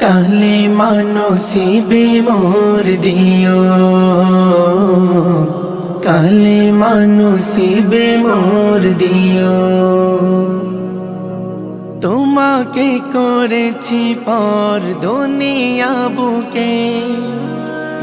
কালে মানসিবে মোর দিও। কালে মানসিবে মোর দিও। তোমাকে করেছি পর দুনিয়া বুকে।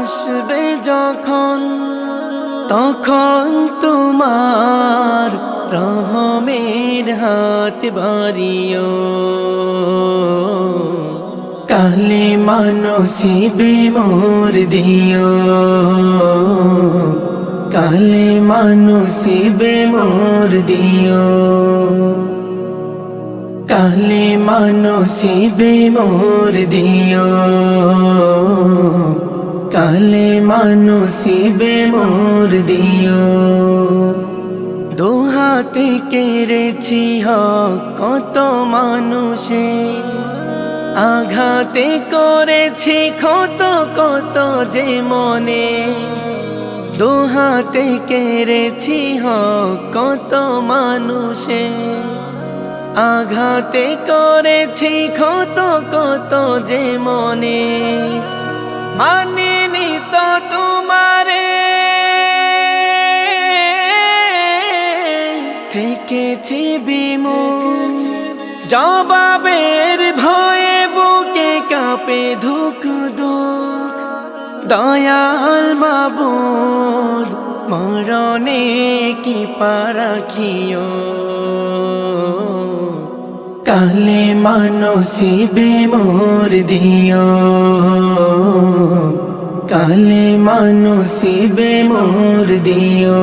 আসবে যখন, তখন তোমার রহমের হাত বাড়িও। কালে মানসিবে মোর দিও। কালে মানসিবে মোর দিও। কালে মানসিবে মোর দিও। কালে মানসিবে মোর দিও। দোহাতে কেড়েছি কত মানুষে। আঘাতে করেছি কত কত যে মনে। দোহাতে কেড়েছি কত মানুষে। আঘাতে করেছি কত কত যে মনে। মানিনি থেকেছি বিমুখ জবাবের ভয়ে বুকে কাঁপে ধুক দুঃখ দয়াল মাবুদ, মরণে কি পারাখিও কালে মানসিবে মোর দিও। কালে মানসিবে মোর দিও।